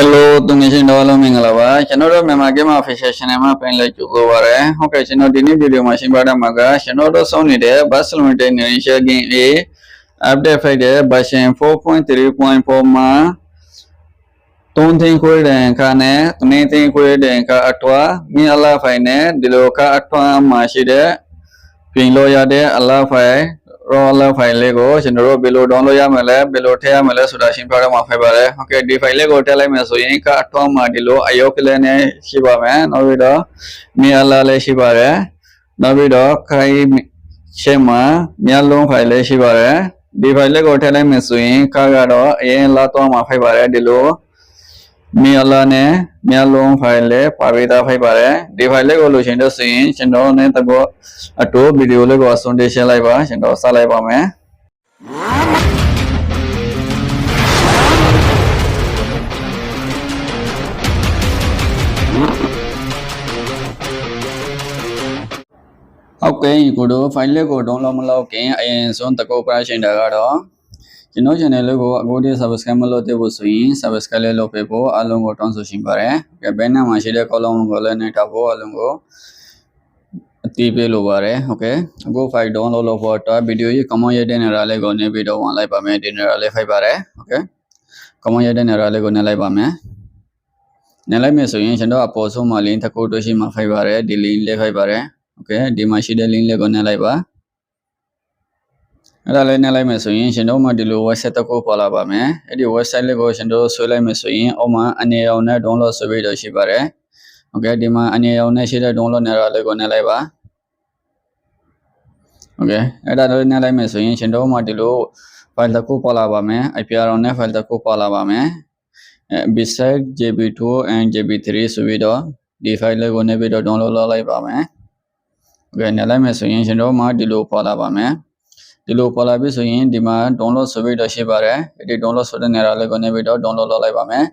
Hello သူငယ်ချင်းတော်အားလုံးမင်္ဂလာပါကျွန်တော်တို့မြန်မာ Game Official Channel မှာပြန်လည်ကြိုဆိုပါရစေဟုတ်ကဲ့ကျွန်တော်ဒီနေ့ဗီဒီယိုမှာရှင်းပြတာမှာကကျွန်တော်တို့ဆုံးနေတဲ့ Barcelona Initial Game A update ဖိုက်တဲ့ version 4.3.4မှာတုံးသိန်းခွဲတဲ့အခါနဲ့တနင်္သိန်းခွဲတဲ့အခါအထွားမြင်းအလားဖိုင်နဲ့ဒီလိုကအထွားမှာရှိတဲ့ပြင်လို့ရတဲ့အလားဖိုင် raw လောက် file လေးကိုကျွန်တော်တို့ဘယ်လို download ရမလဲဘယ်လိုထည့်ရမလဲဆိုတာရှင်းပြတော့မှာဖိုက်ပါတယ်။ Okay ဒီ file လေးကိုထည့်လိုက်မယ်ဆိုရင်ကအထွန်းမှာဒီလိုအယုတ်ကလေးနဲ့ရှိပါမယ်။နောက်ပြီးတော့မြေအလားလေးရှိပါတယ်။နောက်ပြီးတော့ခိုင်ရှင်းမှာမြက်လုံး file လေးရှိပါတယ်။ဒီ file လေးကိုထည့်လိုက်မယ်ဆိုရင်ကကတော့အရင်လာတော့မှာဖိုက်ပါတယ်ဒီလို မြေအလားနဲ့မြက်လုံး file လေးပါပေးသားဖိုက်ပါတယ်။ဒီ file လေးကိုလိုချင်တဲ့ဆိုရင်ကျွန်တော်နဲ့တကောအတူဗီဒီယိုလေးကိုအဆုံးတင်ရှင်းလိုက်ပါကျွန်တော်စလိုက်ပါမယ်ဟုတ်ကဲ့ကိုတို့ file လေးကို download မလုပ်ခင်အရင်ဆုံးတကုတ် operation တာကတော့ ကျွန်တော် channel လေးကိုအခုတည်း subscribe မလုပ်သေးဘူးဆိုရင် subscribe လေးလုပ်ပေးဖို့အားလုံးကိုတောင်းဆိုရှင်ပါတယ်။ကဲဘယ်နာမှာရှိတဲ့ column ကိုလည်းနှိပ်ထားဖို့အားလုံးကိုအတီးပေးလိုပါတယ်။ Okay အခု file download လုပ်ဖို့အတွက် video ကြီး comment ရိုက်တဲ့နေရာလေးကိုနေပြီးတော့ဝင်လိုက်ပါမယ်ဒီနေရာလေးဖိုက်ပါတယ်။ Okay comment ရိုက်တဲ့နေရာလေးကိုနေလိုက်ပါမယ်။နေလိုက်မယ်ဆိုရင်ကျွန်တော်အပေါ်ဆုံးမှာ link တစ်ခုတွေ့ရှိမှာဖိုက်ပါတယ်ဒီ link လေးဖိုက်ပါတယ်။ okay ဒီမှာရှိတဲ့ link လေးကိုနှိပ်လိုက်ပါ အဲ့ဒါလေးနှက်လိုက်မယ်ဆိုရင်ရှင်တို့မှဒီလို website တစ်ခုပေါ်လာပါမယ်အဲ့ဒီ website လေးကိုရှင်တို့ဆွဲလိုက်မယ်ဆိုရင်အောက်မှာအနေအောင်နဲ့ download ဆွဲပြီးတော့ရှိပါတယ် okay ဒီမှာအနေအောင်နဲ့ရှိတဲ့ download နဲ့တော့လေးကိုနှက်လိုက်ပါ okay အဲ့ဒါလေးနှက်လိုက်မယ်ဆိုရင်ရှင်တို့မှဒီလို file တစ်ခုပေါ်လာပါမယ် IPR နဲ့ file တစ်ခုပေါ်လာပါမယ် beside jb2 and jb3 ဆိုပြီးတော့ဒီ file လေးကိုနှက်ပြီးတော့ download လုပ်လိုက်ပါမယ် okay နှက်လိုက်မယ်ဆိုရင်ရှင်တို့မှဒီလိုပေါ်လာပါမယ် ဒီလိုပေါ်လာပြီဆိုရင်ဒီမှာ download service တော့ရှိပါတယ်ဒီ download ဆိုတဲ့နေရာလေးကိုနေပြီးတော့ download လုပ်လိုက်ပါမယ်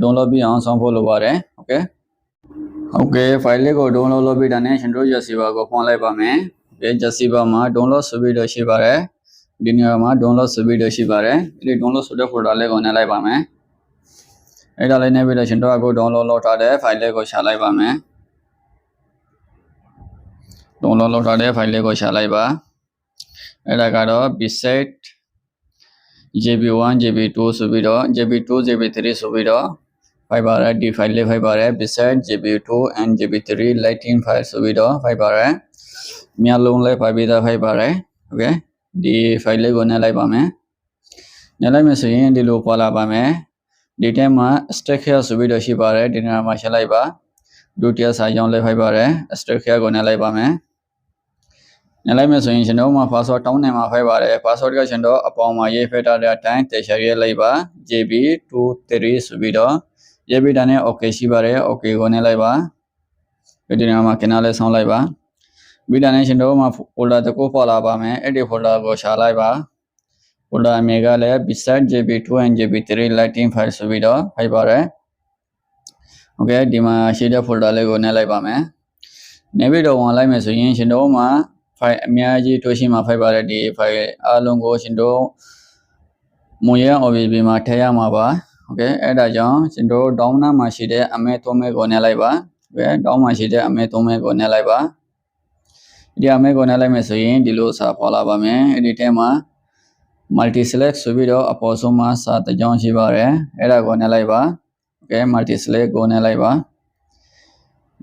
download ပြီးအောင်ဆောင်ဖို့လိုပါတယ် okay okay file လေးကို download လုပ်ပြီးတာနဲ့ရှင်တို့ receiver ကိုဖွင့်လိုက်ပါမယ် okay receiver မှာ download service တော့ရှိပါတယ်ဒီနေရာမှာ download service တော့ရှိပါတယ်ဒီ download ဆိုတဲ့ folder လေးကိုနေလိုက်ပါမယ်အဲ့ဒါလေးနေပြီးတော့ရှင်တို့အခု download လုပ်ထားတဲ့ file လေးကိုရှာလိုက်ပါမယ် download လုပ်ထားတဲ့ file လေးကိုရှာလိုက်ပါ အဲ့ဒါကတော့ bset jb1 jb2 ဆိုပြီးတော့ jb2 jb3 ဆိုပြီးတော့ file ပါရဒီ file လေး file ပါရ bset jb2 and jb3 lighting file ဆိုပြီးတော့ file ပါရမြတ်လုံးလေး file ပေးသား file ပါရ okay ဒီ file လေးကိုနှိပ်လိုက်ပါမယ်နှိပ်လိုက်မယ်ဆိုရင်ဒီလိုပေါ်လာပါမယ်ဒီထဲမှာ stack here ဆိုပြီးတော့ရှိပါတယ်ဒီနေရာမှာရှင်းလိုက်ပါဒုတိယစာကြောင်းလေး file ပါရ stack here ကိုနှိပ်လိုက်ပါမယ် ညလိုက်မယ်ဆိုရင်ကျွန်တော်မှာ password တောင်းနေမှာဖိုက်ပါတယ် password ကကျွန်တော်အပေါင်းမှာရေးဖက်ထားတဲ့အတိုင်းတေချာရေးလိုက်ပါ JB23 ဆိုပြီးတော့ရေးပြီးတာနဲ့ okay ရှိပါတယ် okay ကိုနှိပ်လိုက်ပါဒီနေရာမှာကနလေးဆောင်းလိုက်ပါပြီးတာနဲ့ကျွန်တော်မှာ folder တစ်ခုပေါ်လာပါမယ်အဲ့ဒီ folder ကိုရှာလိုက်ပါ folder အမေကလည်း beside JB2 and JB3 lighting file ဆိုပြီးတော့ဖိုက်ပါတယ် okay ဒီမှာရှိတဲ့ folder လေးကိုနှိပ်လိုက်ပါမယ်နေပြီးတော့ဝင်လိုက်မယ်ဆိုရင်ကျွန်တော်မှာ file အများကြီးတွေ့ရှိမှာ file ပါတယ်ဒီ file အားလုံးကိုရှင်တို့မွန်ရ OBB မှာထည့်ရမှာပါโอเคအဲ့ဒါကြောင့်ရှင်တို့ down နာမှာရှိတဲ့အမဲသုံးမဲကိုနှက်လိုက်ပါโอเค down မှာရှိတဲ့အမဲသုံးမဲကိုနှက်လိုက်ပါဒီအမဲကိုနှက်လိုက်မယ်ဆိုရင်ဒီလိုစာပေါ်လာပါမယ်အဲ့ဒီထဲမှာ multi select ဆိုပြီးတော့အပေါ်ဆုံးမှာစာတစ်ကြောင်းရှိပါတယ်အဲ့ဒါကိုနှက်လိုက်ပါโอเค multi select ကိုနှက်လိုက်ပါ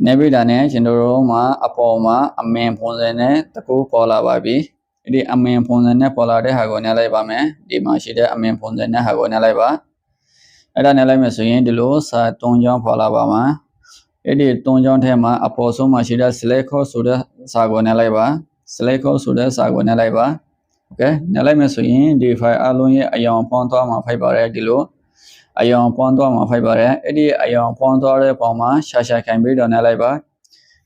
နေပြီးတာနဲ့ကျွန်တော်တို့မှာအပေါ်မှာအမင်ပုံစံနဲ့တကူပေါ်လာပါပြီ။ဒီအမင်ပုံစံနဲ့ပေါ်လာတဲ့ဟာကိုနှိုက်လိုက်ပါမယ်။ဒီမှာရှိတဲ့အမင်ပုံစံနဲ့ဟာကိုနှိုက်လိုက်ပါ။အဲ့ဒါနှိုက်လိုက်မယ်ဆိုရင်ဒီလိုစာ၃ချောင်းပေါ်လာပါမှာ။အဲ့ဒီ၃ချောင်းထဲမှာအပေါ်ဆုံးမှာရှိတဲ့ select code ဆိုတဲ့စာကိုနှိုက်လိုက်ပါ။ select code ဆိုတဲ့စာကိုနှိုက်လိုက်ပါ။ Okay နှိုက်လိုက်မယ်ဆိုရင်ဒီ file အလုံးရဲ့အယောင်ဖောင်းသွားမှာဖိုက်ပါတယ်ဒီလို။ အယောင်ပွားသွားမှာဖိုက်ပါတယ်အဲ့ဒီအယောင်ပွားသွားတဲ့ပုံမှာရှာရှာခိုင်ပြီးတော့နှက်လိုက်ပါ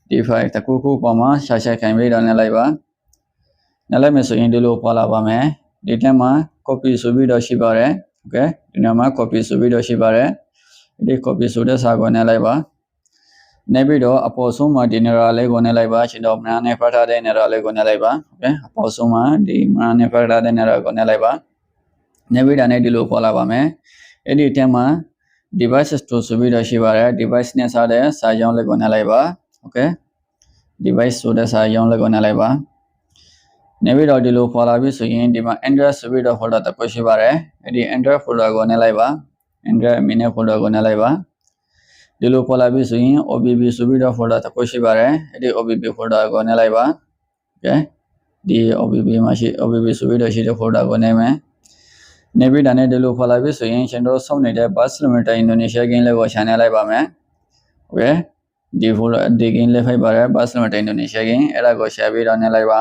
ဒီ file တစ်ခုခုပုံမှာရှာရှာခိုင်ပြီးတော့နှက်လိုက်ပါနှက်လိုက်မယ်ဆိုရင်ဒီလိုပေါ်လာပါမယ်ဒီထဲမှာ copy ဆိုပြီးတော့ရှိပါတယ် okay ဒီနေရာမှာ copy ဆိုပြီးတော့ရှိပါတယ်ဒီ copy ဆိုတဲ့စာကိုနှက်လိုက်ပါနေပြီးတော့အပေါ်ဆုံးမှာဒီနေရာလေးကိုနှက်လိုက်ပါရှင်တော့မနာနဲ့ဖတ်ထားတဲ့နေရာလေးကိုနှက်လိုက်ပါ okay အပေါ်ဆုံးမှာဒီမနာနဲ့ဖတ်ထားတဲ့နေရာကိုနှက်လိုက်ပါနေပြီးတာနဲ့ဒီလိုပေါ်လာပါမယ် အဲ့ဒီအထက်မှာ devices to ဆိုပြီးတော့ရှိပါတယ် device နဲ့စားတဲ့စာကြောင်းလေးကိုနှက်လိုက်ပါ okay device ဆိုတဲ့စာကြောင်းလေးကိုနှက်လိုက်ပါနေပြီးတော့ဒီလိုပေါ်လာပြီဆိုရင်ဒီမှာ android ဆိုပြီးတော့ folder တစ်ခုရှိပါတယ်အဲ့ဒီ android folder ကိုနှက်လိုက်ပါ android mini folder ကိုနှက်လိုက်ပါဒီလိုပေါ်လာပြီဆိုရင် OBB ဆိုပြီးတော့ folder တစ်ခုရှိပါတယ်အဲ့ဒီ OBB folder ကိုနှက်လိုက်ပါ okay ဒီ OBB မှာရှိ OBB ဆိုပြီးတော့ရှိတဲ့ folder ကိုနှက်မယ် နေပြီးတာနဲ့ဒီလိုပေါ်လာပြီဆိုရင်ကျွန်တော်စောင့်နေတဲ့ bus kilometer Indonesia game လေးကို channel လိုက်ပါမယ် okay ဒီ folder ဒီ game လေးဖိုက်ပါတယ် bus kilometer Indonesia game အဲ့ဒါကို share ပြီးတော့နှက်လိုက်ပါ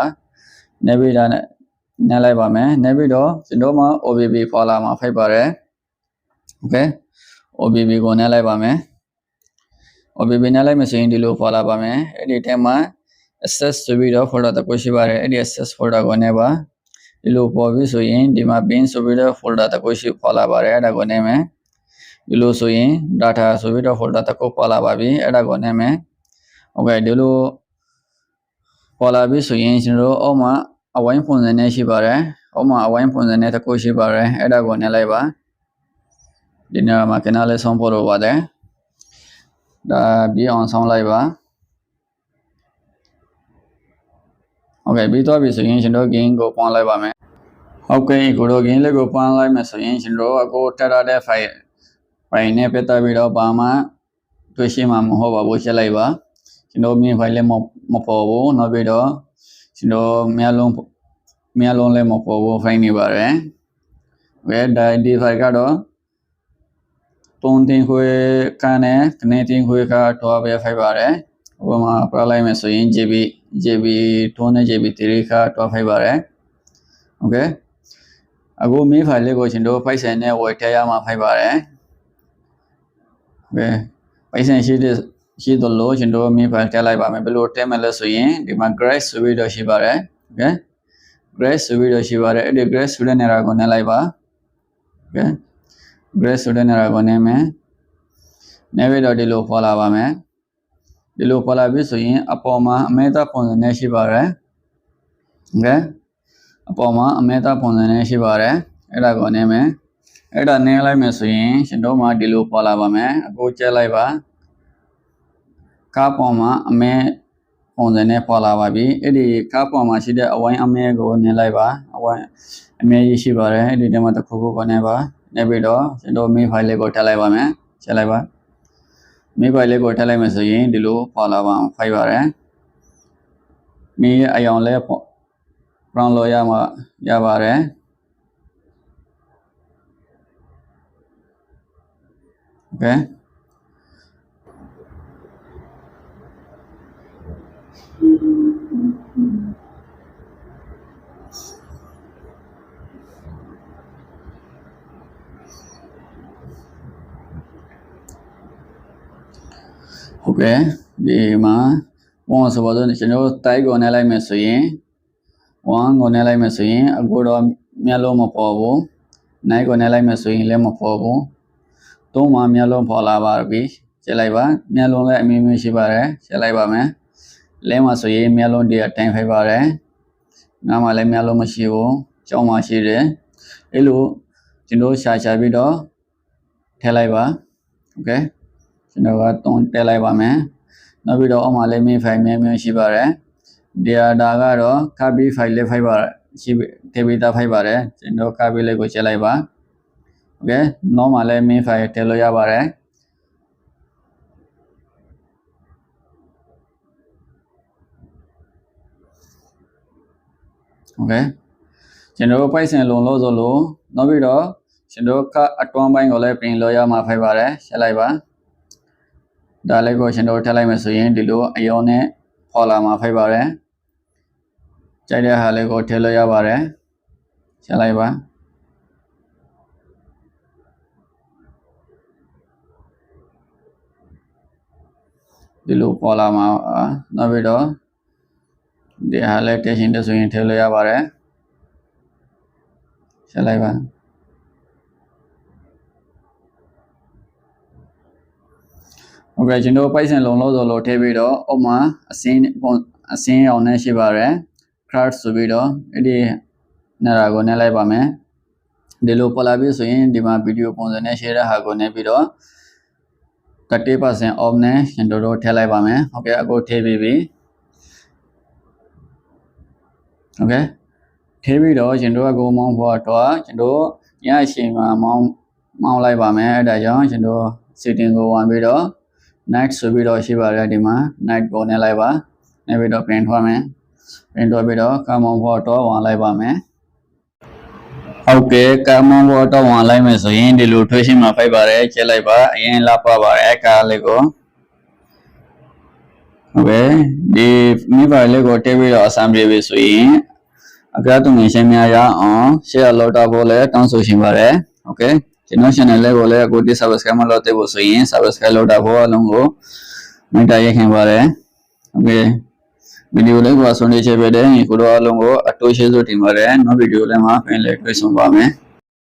နှက်ပြီးတာနဲ့နှက်လိုက်ပါမယ်နှက်ပြီးတော့ကျွန်တော်မှာ OBB ပေါ်လာမှာဖိုက်ပါတယ် okay OBB ကိုနှက်လိုက်ပါမယ် OBB နှက်လိုက်မယ်ဆိုရင်ဒီလိုပေါ်လာပါမယ်အဲ့ဒီထဲမှာ access ဆိုပြီးတော့ folder တစ်ခုရှိပါတယ်အဲ့ဒီ access folder ကိုနှက်ပါ ဒီလိုပေါ်ပြီဆိုရင်ဒီမှာ bin ဆိုပြီးတော့ folder တစ်ခုရှိပေါ်လာပါတယ်အဲ့ဒါကိုနှက်မယ်ဒီလိုဆိုရင် data ဆိုပြီးတော့ folder တစ်ခုပေါ်လာပါပြီအဲ့ဒါကိုနှက်မယ် okay ဒီလိုပေါ်လာပြီဆိုရင်ကျွန်တော်တို့အောက်မှာအဝိုင်းပုံစံနဲ့ရှိပါတယ်အောက်မှာအဝိုင်းပုံစံနဲ့တစ်ခုရှိပါတယ်အဲ့ဒါကိုနှက်လိုက်ပါဒီနေရာမှာကနလေးဆုံးဖို့လိုပါတယ်ဒါပြီးအောင်ဆောင်လိုက်ပါโอเคပြီးတော့ပြီဆိုရင်ကျွန်တော် gain ကိုပွန်လိုက်ပါမယ် ဟုတ်ကဲ့ကိုတော့ဂင်းလေးကိုပန်းလိုက်မယ်ဆိုရင်ရှင်တို့အကိုတက်ရတဲ့ file ဖိုင်နဲ့ပတ်သက်ပြီးတော့ဘာမှတွေ့ရှိမှာမဟုတ်ပါဘူးရှင်းလိုက်ပါရှင်တို့မြင် file လည်းမပေါ်ဘူးနောက်ပြီးတော့ရှင်တို့မျက်လုံးမျက်လုံးလည်းမပေါ်ဘူး file နေပါတယ်ဝဲဒါဒီ file ကတော့တုံးတင်ခွေကန်နဲ့ကနေတင်ခွေကတော့ပဲ file ပါတယ်ဥပမာ apply လိုက်မယ်ဆိုရင် JB JB 2နဲ့ JB 3ကတော့ file ပါတယ် okay အခုမင်းဖိုင်လေးကိုကျွန်တော်ဖိုက်ဆန်နဲ့ဝယ်ထည့်ရမှာဖိုက်ပါတယ်โอเคဖိုက်ဆန်ရှိတဲ့ရှိသလိုကျွန်တော်မင်းဖိုင်ထည့်လိုက်ပါမယ်ဘယ်လိုထည့်မလဲဆိုရင်ဒီမှာ grace ဆိုပြီးတော့ရှိပါတယ်โอเค grace ဆိုပြီးတော့ရှိပါတယ်အဲ့ဒီ grace ဆိုတဲ့နေရာကိုနှိပ်လိုက်ပါโอเค grace ဆိုတဲ့နေရာကိုနှိပ်မယ်နှိပ်ပြီးတော့ဒီလိုပေါ်လာပါမယ်ဒီလိုပေါ်လာပြီဆိုရင်အပေါ်မှာအမဲသားပုံစံနဲ့ရှိပါတယ်โอเค အပေါ်မှာအမဲသားပုံစံနဲ့ရှိပါတယ်အဲ့ဒါကိုနင်းမယ်အဲ့ဒါနင်းလိုက်မယ်ဆိုရင်ရှင်တို့မှာဒီလိုပေါ်လာပါမယ်အခုကျက်လိုက်ပါကားပေါ်မှာအမဲပုံစံနဲ့ပေါ်လာပါပြီအဲ့ဒီကားပေါ်မှာရှိတဲ့အဝိုင်းအမဲကိုနင်းလိုက်ပါအဝိုင်းအမဲကြီးရှိပါတယ်အဲ့ဒီထဲမှာတစ်ခုခုကိုနင်းပါနေပြီးတော့ရှင်တို့မေးဖိုင်လေးကိုထည့်လိုက်ပါမယ်ချက်လိုက်ပါမိဘလေးကိုထည့်လိုက်မယ်ဆိုရင်ဒီလိုပေါ်လာပါအောင်ဖိုက်ပါတယ်မိအယောင်လဲပေါ့ brown လို့ရမှာရပါတယ်โอเคဟုတ်ကဲ့ဒီမှာဝန်ဆိုတော့ကျွန်တော်တိုက်ကိုနဲ့လိုက်မယ်ဆိုရင် ဝန်ကိုနဲ့လိုက်မယ်ဆိုရင်အခုတော့မျက်လုံးမပေါ်ဘူးနိုင်ကိုနဲ့လိုက်မယ်ဆိုရင်လည်းမပေါ်ဘူးသုံးမှာမျက်လုံးပေါ်လာပါပြီကျလိုက်ပါမျက်လုံးလည်းအမြင်မြင်ရှိပါတယ်ကျလိုက်ပါမယ်လဲမှာဆိုရင်မျက်လုံးတည်းအတိုင်းဖိုက်ပါတယ်နားမှာလည်းမျက်လုံးမရှိဘူးကြောင်းမှာရှိတယ်အဲ့လိုကျွန်တော်ရှာရှာပြီးတော့ထည့်လိုက်ပါโอเคကျွန်တော်ကတုံးတက်လိုက်ပါမယ်နောက်ပြီးတော့အောက်မှာလည်း main file များများရှိပါတယ် data ကတော့ copy file လေး file ပါရှိထည့်ပေးသား file ပါတယ်ကျွန်တော် copy လေးကိုချက်လိုက်ပါ okay normal လည်း main file ထည့်လို့ရပါတယ် okay ကျွန်တော် Python လုံလို့ဆိုလို့နောက်ပြီးတော့ကျွန်တော်ကအတွန်းပိုင်းကိုလည်းပြင်လို့ရမှာဖိုက်ပါတယ်ရှင်းလိုက်ပါဒါလေးကိုကျွန်တော်ထည့်လိုက်မယ်ဆိုရင်ဒီလိုအယောနဲ့ပေါ်လာမှာဖိုက်ပါတယ် ကြိုက်တဲ့ဟာလေးကိုထည့်လို့ရပါတယ်ရှင်းလိုက်ပါဒီလိုပေါ်လာမှာနောက်ပြီးတော့ဒီဟာလေးတက်ရှင်တက်ဆိုရင်ထည့်လို့ရပါတယ်ရှင်းလိုက်ပါဟုတ်ကဲ့ကျွန်တော်ပိုက်ဆံလုံးလို့ဆိုလို့ထည့်ပြီးတော့အောက်မှာအစင်းအစင်းအောင်နဲ့ရှိပါတယ် craft ဆိုပြီးတော့အဲ့ဒီနဲ့တာကိုနဲ့လိုက်ပါမယ်ဒီလိုပေါ်လာပြီဆိုရင်ဒီမှာဗီဒီယိုပုံစံနဲ့ share တဲ့ဟာကိုနဲ့ပြီးတော့30% off နဲ့ရင်တို့တို့ထည့်လိုက်ပါမယ်ဟုတ်ကဲ့အခုထည့်ပြီးပြီဟုတ်ကဲ့ထည့်ပြီးတော့ရင်တို့ကကိုမောင်းဖို့တော့ရင်တို့ညအချိန်မှာမောင်းမောင်းလိုက်ပါမယ်အဲဒါကြောင့်ရင်တို့ setting ကိုဝင်ပြီးတော့ night ဆိုပြီးတော့ရှိပါတယ်ဒီမှာ night ကိုနဲ့လိုက်ပါနေပြီးတော့ print ထားမယ် print ထွက်ပြီးတော့ကမောင်းဖို့တော့ဝင်လိုက်ပါမယ်ဟုတ်ကဲ့ကမ္မဘောတော့ဝင်လိုက်မယ်ဆိုရင်ဒီလိုထွေးရှင်းမှာဖိုက်ပါတယ်ကျက်လိုက်ပါအရင်လာပါပါတယ်ကားလေးကိုဟုတ်ကဲ့ဒီမိဘလေးကိုတက်ပြီးတော့အဆမ်ပြေပြီဆိုရင်အကြသူငင်ရှင်းများရအောင် share လုပ်တော့ဖို့လည်းတောင်းဆိုရှင်ပါတယ်ဟုတ်ကဲ့ကျွန်တော် channel လေးကိုလည်းအခုဒီ subscribe မလုပ်သေးဘူးဆိုရင် subscribe လုပ်တော့ဖို့အလုံးကိုမိတ်တရခင်ပါတယ်ဟုတ်ကဲ့ ဗီဒီယိုလေးကိုဆွနေချေပဲတဲ့ကိုတော့အလုံးကိုအတူရှိစုတင်ပါတယ်နောက်ဗီဒီယိုလေးမှာပြန်လည်တွေ့ဆုံပါမယ်